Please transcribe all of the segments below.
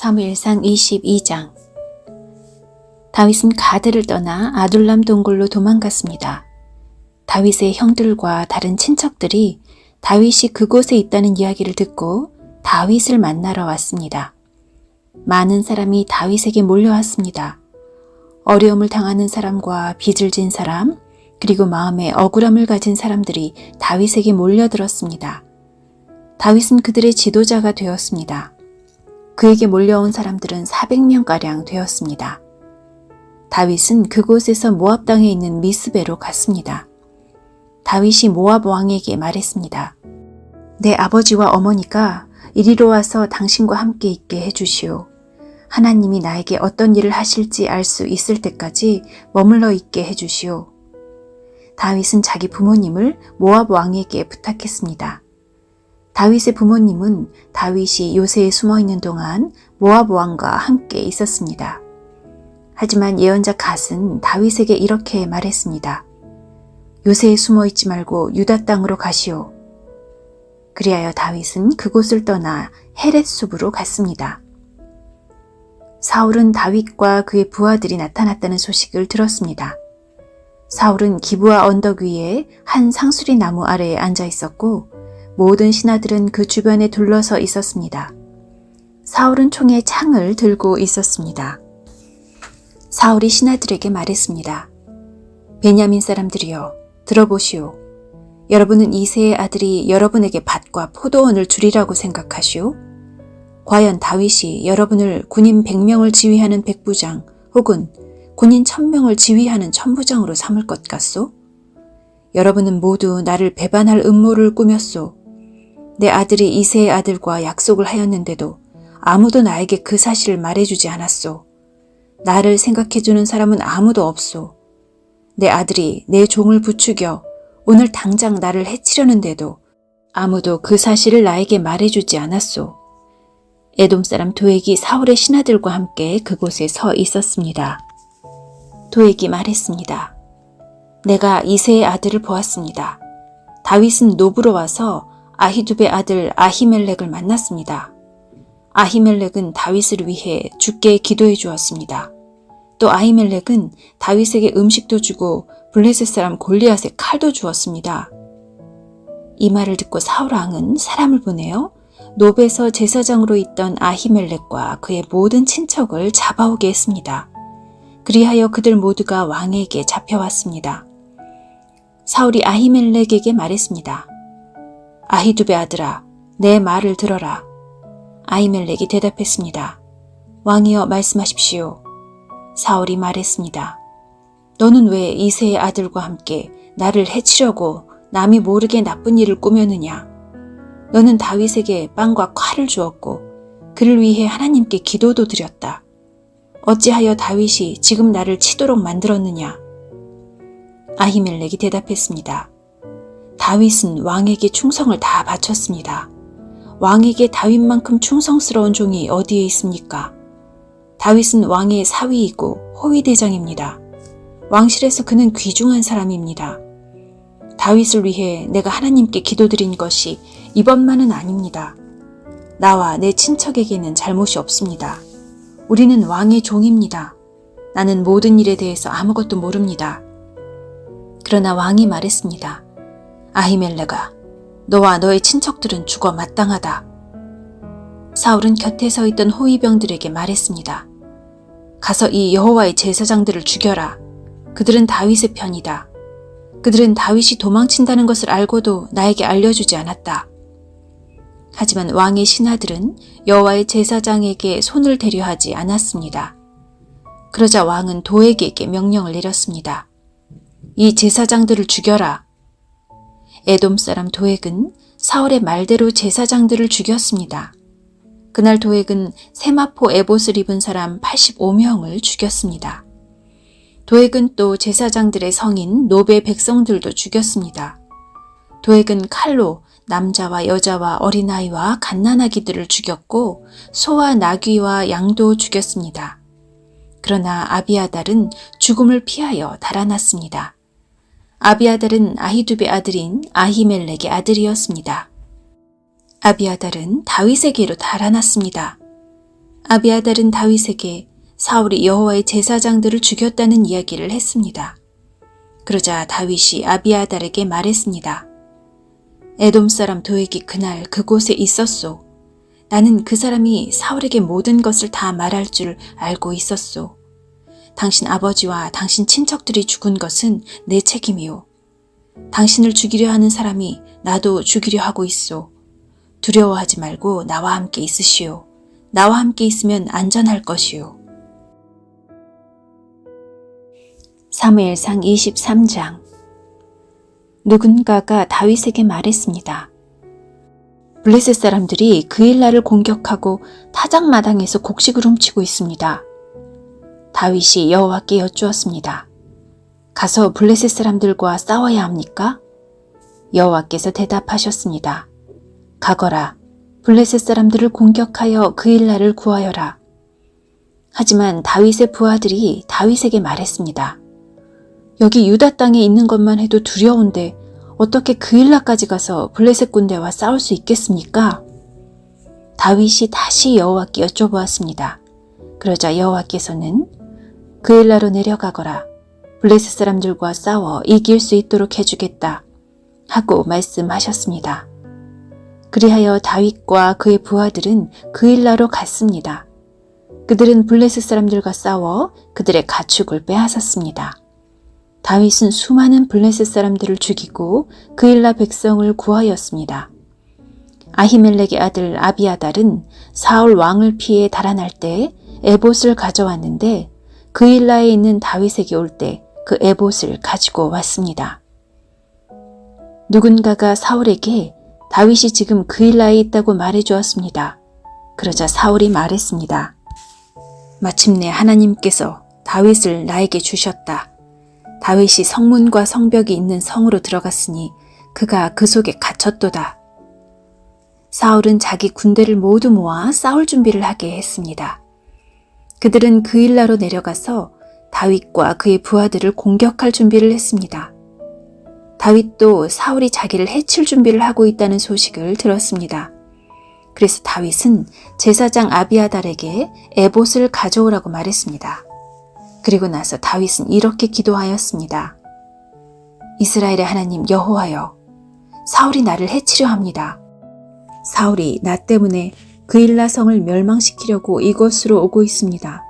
사무엘상 22장 다윗은 가드를 떠나 아둘람 동굴로 도망갔습니다. 다윗의 형들과 다른 친척들이 다윗이 그곳에 있다는 이야기를 듣고 다윗을 만나러 왔습니다. 많은 사람이 다윗에게 몰려왔습니다. 어려움을 당하는 사람과 빚을 진 사람, 그리고 마음에 억울함을 가진 사람들이 다윗에게 몰려들었습니다. 다윗은 그들의 지도자가 되었습니다. 그에게 몰려온 사람들은 400명가량 되었습니다. 다윗은 그곳에서 모압 땅에 있는 미스베로 갔습니다. 다윗이 모압 왕에게 말했습니다. 내 아버지와 어머니가 이리로 와서 당신과 함께 있게 해주시오. 하나님이 나에게 어떤 일을 하실지 알 수 있을 때까지 머물러 있게 해주시오. 다윗은 자기 부모님을 모압 왕에게 부탁했습니다. 다윗의 부모님은 다윗이 요새에 숨어 있는 동안 모압 왕과 함께 있었습니다. 하지만 예언자 갓은 다윗에게 이렇게 말했습니다. 요새에 숨어 있지 말고 유다 땅으로 가시오. 그리하여 다윗은 그곳을 떠나 헤렛숲으로 갔습니다. 사울은 다윗과 그의 부하들이 나타났다는 소식을 들었습니다. 사울은 기부와 언덕 위에 한 상수리 나무 아래에 앉아 있었고 모든 신하들은 그 주변에 둘러서 있었습니다. 사울은 총에 창을 들고 있었습니다. 사울이 신하들에게 말했습니다. 베냐민 사람들이여 들어보시오. 여러분은 이세의 아들이 여러분에게 밭과 포도원을 주리라고 생각하시오? 과연 다윗이 여러분을 군인 100명을 지휘하는 백부장 혹은 군인 1000명을 지휘하는 천부장으로 삼을 것 같소? 여러분은 모두 나를 배반할 음모를 꾸몄소. 내 아들이 이세의 아들과 약속을 하였는데도 아무도 나에게 그 사실을 말해주지 않았소. 나를 생각해주는 사람은 아무도 없소. 내 아들이 내 종을 부추겨 오늘 당장 나를 해치려는데도 아무도 그 사실을 나에게 말해주지 않았소. 에돔 사람 도액이 사울의 신하들과 함께 그곳에 서 있었습니다. 도액이 말했습니다. 내가 이세의 아들을 보았습니다. 다윗은 노브로 와서 아히두베 아들 아히멜렉을 만났습니다. 아히멜렉은 다윗을 위해 죽게 기도해 주었습니다. 또 아히멜렉은 다윗에게 음식도 주고 블레셋 사람 골리앗에 칼도 주었습니다. 이 말을 듣고 사울 왕은 사람을 보내어 노베서 제사장으로 있던 아히멜렉과 그의 모든 친척을 잡아오게 했습니다. 그리하여 그들 모두가 왕에게 잡혀왔습니다. 사울이 아히멜렉에게 말했습니다. 아히두베 아들아, 내 말을 들어라. 아히멜렉이 대답했습니다. 왕이여 말씀하십시오. 사울이 말했습니다. 너는 왜 이세의 아들과 함께 나를 해치려고 남이 모르게 나쁜 일을 꾸몄느냐? 너는 다윗에게 빵과 칼을 주었고 그를 위해 하나님께 기도도 드렸다. 어찌하여 다윗이 지금 나를 치도록 만들었느냐? 아히멜렉이 대답했습니다. 다윗은 왕에게 충성을 다 바쳤습니다. 왕에게 다윗만큼 충성스러운 종이 어디에 있습니까? 다윗은 왕의 사위이고 호위대장입니다. 왕실에서 그는 귀중한 사람입니다. 다윗을 위해 내가 하나님께 기도드린 것이 이번만은 아닙니다. 나와 내 친척에게는 잘못이 없습니다. 우리는 왕의 종입니다. 나는 모든 일에 대해서 아무것도 모릅니다. 그러나 왕이 말했습니다. 아히멜레가 너와 너의 친척들은 죽어 마땅하다. 사울은 곁에 서 있던 호위병들에게 말했습니다. 가서 이 여호와의 제사장들을 죽여라. 그들은 다윗의 편이다. 그들은 다윗이 도망친다는 것을 알고도 나에게 알려주지 않았다. 하지만 왕의 신하들은 여호와의 제사장에게 손을 대려 하지 않았습니다. 그러자 왕은 도에게 명령을 내렸습니다. 이 제사장들을 죽여라. 에돔 사람 도액은 사울의 말대로 제사장들을 죽였습니다. 그날 도액은 세마포 에봇을 입은 사람 85명을 죽였습니다. 도액은 또 제사장들의 성인 노베 백성들도 죽였습니다. 도액은 칼로 남자와 여자와 어린아이와 갓난아기들을 죽였고 소와 나귀와 양도 죽였습니다. 그러나 아비아달은 죽음을 피하여 달아났습니다. 아비아달은 아히두베 아들인 아히멜렉의 아들이었습니다. 아비아달은 다윗에게로 달아났습니다. 아비아달은 다윗에게 사울이 여호와의 제사장들을 죽였다는 이야기를 했습니다. 그러자 다윗이 아비아달에게 말했습니다. 에돔 사람 도액이 그날 그곳에 있었소. 나는 그 사람이 사울에게 모든 것을 다 말할 줄 알고 있었소. 당신 아버지와 당신 친척들이 죽은 것은 내 책임이오. 당신을 죽이려 하는 사람이 나도 죽이려 하고 있소. 두려워하지 말고 나와 함께 있으시오. 나와 함께 있으면 안전할 것이오. 사무엘상 23장 누군가가 다윗에게 말했습니다. 블레셋 사람들이 그일라를 공격하고 타작마당에서 곡식을 훔치고 있습니다. 다윗이 여호와께 여쭈었습니다. 가서 블레셋 사람들과 싸워야 합니까? 여호와께서 대답하셨습니다. 가거라. 블레셋 사람들을 공격하여 그일라를 구하여라. 하지만 다윗의 부하들이 다윗에게 말했습니다. 여기 유다 땅에 있는 것만 해도 두려운데 어떻게 그일라까지 가서 블레셋 군대와 싸울 수 있겠습니까? 다윗이 다시 여호와께 여쭤보았습니다. 그러자 여호와께서는 그 일라로 내려가거라. 블레셋 사람들과 싸워 이길 수 있도록 해주겠다. 하고 말씀하셨습니다. 그리하여 다윗과 그의 부하들은 그 일라로 갔습니다. 그들은 블레셋 사람들과 싸워 그들의 가축을 빼앗았습니다. 다윗은 수많은 블레셋 사람들을 죽이고 그일라 백성을 구하였습니다. 아히멜렉의 아들 아비아달은 사울 왕을 피해 달아날 때 에봇을 가져왔는데 그일라에 있는 다윗에게 올 때 그 에봇을 가지고 왔습니다. 누군가가 사울에게 다윗이 지금 그일라에 있다고 말해 주었습니다. 그러자 사울이 말했습니다. 마침내 하나님께서 다윗을 나에게 주셨다. 다윗이 성문과 성벽이 있는 성으로 들어갔으니 그가 그 속에 갇혔도다. 사울은 자기 군대를 모두 모아 싸울 준비를 하게 했습니다. 그들은 그일라로 내려가서 다윗과 그의 부하들을 공격할 준비를 했습니다. 다윗도 사울이 자기를 해칠 준비를 하고 있다는 소식을 들었습니다. 그래서 다윗은 제사장 아비아달에게 에봇을 가져오라고 말했습니다. 그리고 나서 다윗은 이렇게 기도하였습니다. 이스라엘의 하나님 여호와여, 사울이 나를 해치려 합니다. 사울이 나 때문에 그일라 성을 멸망시키려고 이곳으로 오고 있습니다.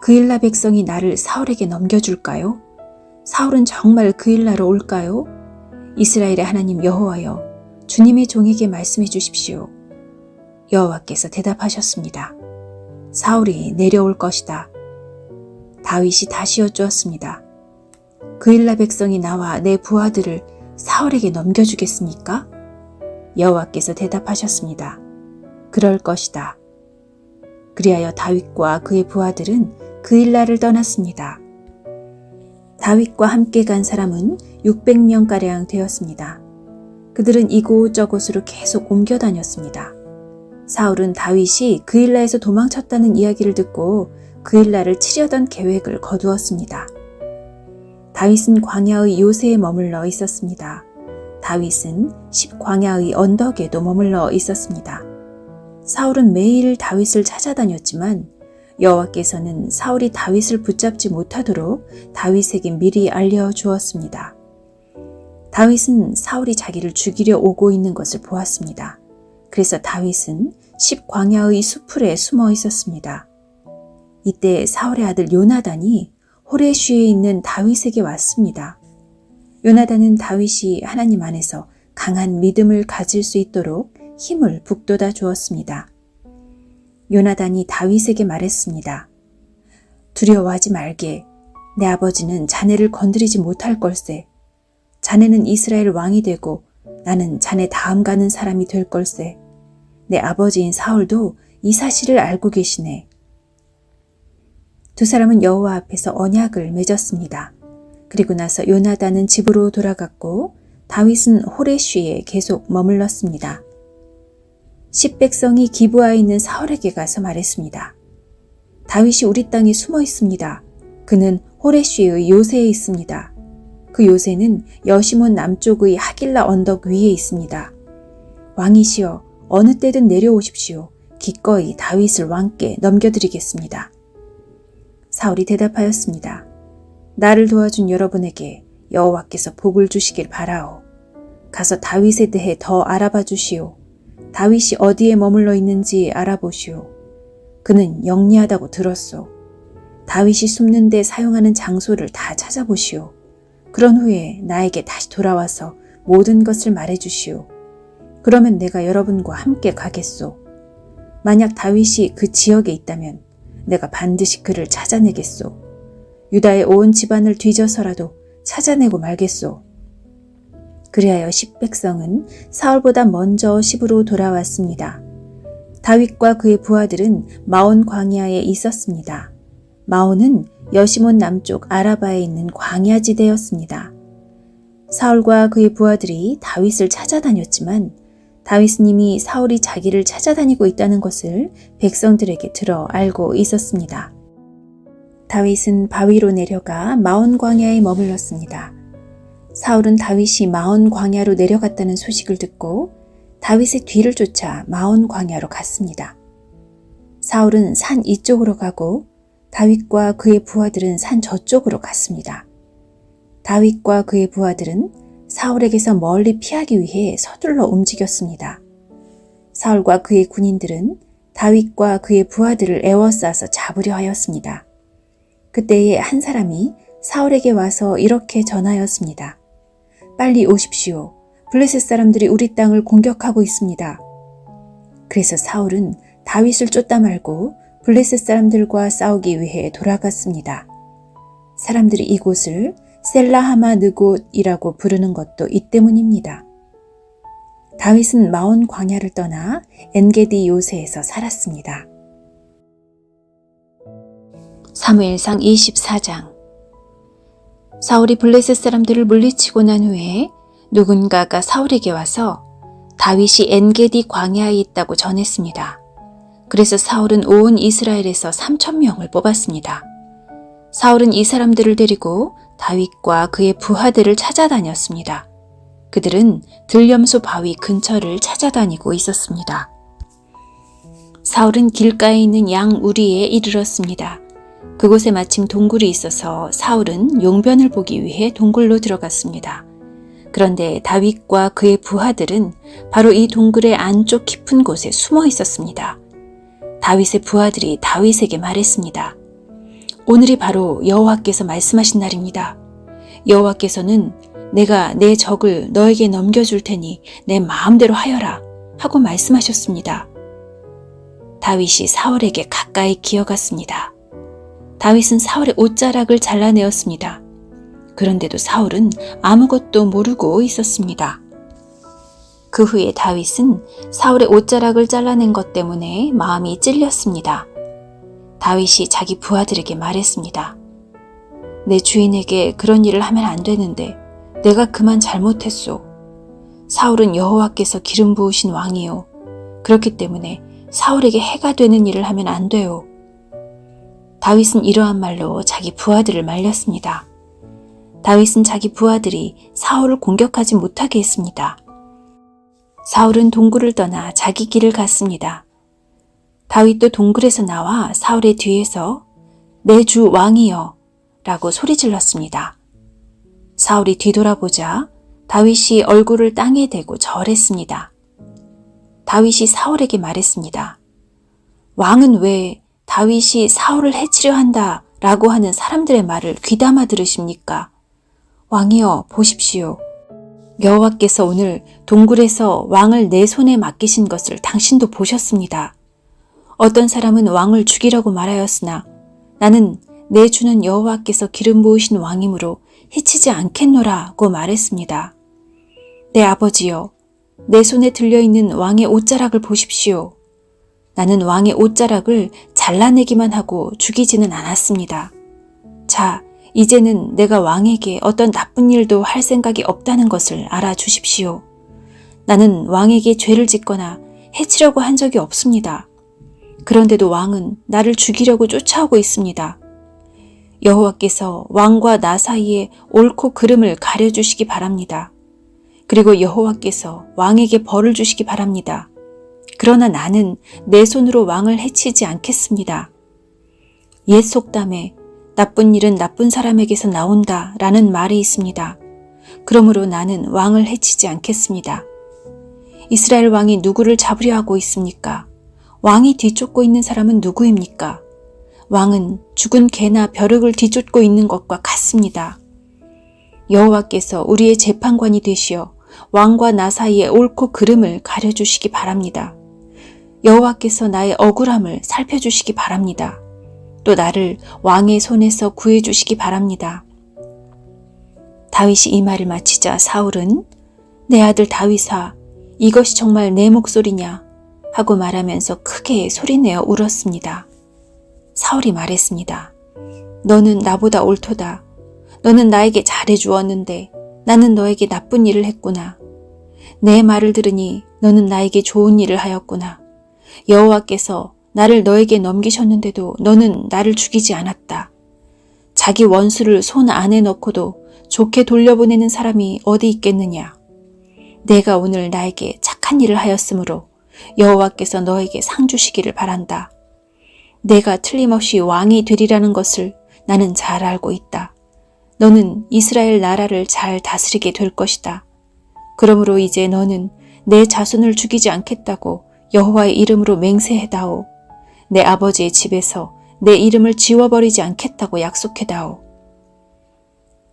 그일라 백성이 나를 사울에게 넘겨줄까요? 사울은 정말 그일라로 올까요? 이스라엘의 하나님 여호와여, 주님의 종에게 말씀해 주십시오. 여호와께서 대답하셨습니다. 사울이 내려올 것이다. 다윗이 다시 여쭈었습니다. 그일라 백성이 나와 내 부하들을 사울에게 넘겨주겠습니까? 여호와께서 대답하셨습니다. 그럴 것이다. 그리하여 다윗과 그의 부하들은 그일라를 떠났습니다. 다윗과 함께 간 사람은 600명가량 되었습니다. 그들은 이곳저곳으로 계속 옮겨 다녔습니다. 사울은 다윗이 그일라에서 도망쳤다는 이야기를 듣고 그일라를 치려던 계획을 거두었습니다. 다윗은 광야의 요새에 머물러 있었습니다. 다윗은 십광야의 언덕에도 머물러 있었습니다. 사울은 매일 다윗을 찾아다녔지만 여호와께서는 사울이 다윗을 붙잡지 못하도록 다윗에게 미리 알려 주었습니다. 다윗은 사울이 자기를 죽이려 오고 있는 것을 보았습니다. 그래서 다윗은 십광야의 수풀에 숨어 있었습니다. 이때 사울의 아들 요나단이 호레쉬에 있는 다윗에게 왔습니다. 요나단은 다윗이 하나님 안에서 강한 믿음을 가질 수 있도록 힘을 북돋아 주었습니다. 요나단이 다윗에게 말했습니다. 두려워하지 말게. 내 아버지는 자네를 건드리지 못할 걸세. 자네는 이스라엘 왕이 되고 나는 자네 다음 가는 사람이 될 걸세. 내 아버지인 사울도 이 사실을 알고 계시네. 두 사람은 여호와 앞에서 언약을 맺었습니다. 그리고 나서 요나단은 집으로 돌아갔고 다윗은 호레쉬에 계속 머물렀습니다. 십백성이 기부하에 있는 사울에게 가서 말했습니다. 다윗이 우리 땅에 숨어 있습니다. 그는 호레쉬의 요새에 있습니다. 그 요새는 여시몬 남쪽의 하길라 언덕 위에 있습니다. 왕이시여 어느 때든 내려오십시오. 기꺼이 다윗을 왕께 넘겨드리겠습니다. 사울이 대답하였습니다. 나를 도와준 여러분에게 여호와께서 복을 주시길 바라오. 가서 다윗에 대해 더 알아봐 주시오. 다윗이 어디에 머물러 있는지 알아보시오. 그는 영리하다고 들었소. 다윗이 숨는 데 사용하는 장소를 다 찾아보시오. 그런 후에 나에게 다시 돌아와서 모든 것을 말해 주시오. 그러면 내가 여러분과 함께 가겠소. 만약 다윗이 그 지역에 있다면 내가 반드시 그를 찾아내겠소. 유다의 온 집안을 뒤져서라도 찾아내고 말겠소. 그리하여 십 백성은 사울보다 먼저 십으로 돌아왔습니다. 다윗과 그의 부하들은 마온 광야에 있었습니다. 마온은 여시몬 남쪽 아라바에 있는 광야 지대였습니다. 사울과 그의 부하들이 다윗을 찾아다녔지만 다윗은 이미 사울이 자기를 찾아다니고 있다는 것을 백성들에게 들어 알고 있었습니다. 다윗은 바위로 내려가 마온 광야에 머물렀습니다. 사울은 다윗이 마온 광야로 내려갔다는 소식을 듣고 다윗의 뒤를 쫓아 마온 광야로 갔습니다. 사울은 산 이쪽으로 가고 다윗과 그의 부하들은 산 저쪽으로 갔습니다. 다윗과 그의 부하들은 사울에게서 멀리 피하기 위해 서둘러 움직였습니다. 사울과 그의 군인들은 다윗과 그의 부하들을 에워싸서 잡으려 하였습니다. 그때에 한 사람이 사울에게 와서 이렇게 전하였습니다. 빨리 오십시오. 블레셋 사람들이 우리 땅을 공격하고 있습니다. 그래서 사울은 다윗을 쫓다 말고 블레셋 사람들과 싸우기 위해 돌아갔습니다. 사람들이 이곳을 셀라하마 느곳이라고 부르는 것도 이 때문입니다. 다윗은 마온 광야를 떠나 엔게디 요새에서 살았습니다. 사무엘상 24장 사울이 블레셋 사람들을 물리치고 난 후에 누군가가 사울에게 와서 다윗이 엔게디 광야에 있다고 전했습니다. 그래서 사울은 온 이스라엘에서 3천 명을 뽑았습니다. 사울은 이 사람들을 데리고 다윗과 그의 부하들을 찾아다녔습니다. 그들은 들염소 바위 근처를 찾아다니고 있었습니다. 사울은 길가에 있는 양 우리에 이르렀습니다. 그곳에 마침 동굴이 있어서 사울은 용변을 보기 위해 동굴로 들어갔습니다. 그런데 다윗과 그의 부하들은 바로 이 동굴의 안쪽 깊은 곳에 숨어 있었습니다. 다윗의 부하들이 다윗에게 말했습니다. 오늘이 바로 여호와께서 말씀하신 날입니다. 여호와께서는 내가 내 적을 너에게 넘겨줄 테니 내 마음대로 하여라 하고 말씀하셨습니다. 다윗이 사울에게 가까이 기어갔습니다. 다윗은 사울의 옷자락을 잘라내었습니다. 그런데도 사울은 아무것도 모르고 있었습니다. 그 후에 다윗은 사울의 옷자락을 잘라낸 것 때문에 마음이 찔렸습니다. 다윗이 자기 부하들에게 말했습니다. 내 주인에게 그런 일을 하면 안 되는데 내가 그만 잘못했소. 사울은 여호와께서 기름 부으신 왕이요. 그렇기 때문에 사울에게 해가 되는 일을 하면 안 돼요. 다윗은 이러한 말로 자기 부하들을 말렸습니다. 다윗은 자기 부하들이 사울을 공격하지 못하게 했습니다. 사울은 동굴을 떠나 자기 길을 갔습니다. 다윗도 동굴에서 나와 사울의 뒤에서 내 주 왕이여 라고 소리 질렀습니다. 사울이 뒤돌아보자 다윗이 얼굴을 땅에 대고 절했습니다. 다윗이 사울에게 말했습니다. 왕은 왜 다윗이 사울을 해치려 한다 라고 하는 사람들의 말을 귀담아 들으십니까? 왕이여 보십시오. 여호와께서 오늘 동굴에서 왕을 내 손에 맡기신 것을 당신도 보셨습니다. 어떤 사람은 왕을 죽이려고 말하였으나 나는 내 주는 여호와께서 기름 부으신 왕이므로 해치지 않겠노라고 말했습니다. 내 아버지여, 내 손에 들려 있는 왕의 옷자락을 보십시오. 나는 왕의 옷자락을 잘라내기만 하고 죽이지는 않았습니다. 자, 이제는 내가 왕에게 어떤 나쁜 일도 할 생각이 없다는 것을 알아주십시오. 나는 왕에게 죄를 짓거나 해치려고 한 적이 없습니다. 그런데도 왕은 나를 죽이려고 쫓아오고 있습니다. 여호와께서 왕과 나 사이에 옳고 그름을 가려주시기 바랍니다. 그리고 여호와께서 왕에게 벌을 주시기 바랍니다. 그러나 나는 내 손으로 왕을 해치지 않겠습니다. 옛 속담에 나쁜 일은 나쁜 사람에게서 나온다 라는 말이 있습니다. 그러므로 나는 왕을 해치지 않겠습니다. 이스라엘 왕이 누구를 잡으려 하고 있습니까? 왕이 뒤쫓고 있는 사람은 누구입니까? 왕은 죽은 개나 벼룩을 뒤쫓고 있는 것과 같습니다. 여호와께서 우리의 재판관이 되시어 왕과 나 사이의 옳고 그름을 가려주시기 바랍니다. 여호와께서 나의 억울함을 살펴주시기 바랍니다. 또 나를 왕의 손에서 구해주시기 바랍니다. 다윗이 이 말을 마치자 사울은 내 아들 다윗아 이것이 정말 내 목소리냐 하고 말하면서 크게 소리내어 울었습니다. 사울이 말했습니다. 너는 나보다 옳도다. 너는 나에게 잘해 주었는데 나는 너에게 나쁜 일을 했구나. 내 말을 들으니 너는 나에게 좋은 일을 하였구나. 여호와께서 나를 너에게 넘기셨는데도 너는 나를 죽이지 않았다. 자기 원수를 손 안에 넣고도 좋게 돌려보내는 사람이 어디 있겠느냐. 내가 오늘 나에게 착한 일을 하였으므로 여호와께서 너에게 상 주시기를 바란다. 내가 틀림없이 왕이 되리라는 것을 나는 잘 알고 있다. 너는 이스라엘 나라를 잘 다스리게 될 것이다. 그러므로 이제 너는 내 자손을 죽이지 않겠다고 여호와의 이름으로 맹세해다오. 내 아버지의 집에서 내 이름을 지워버리지 않겠다고 약속해다오.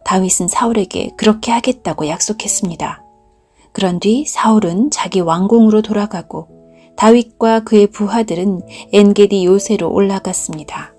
다윗은 사울에게 그렇게 하겠다고 약속했습니다. 그런 뒤 사울은 자기 왕궁으로 돌아가고 다윗과 그의 부하들은 엔게디 요새로 올라갔습니다.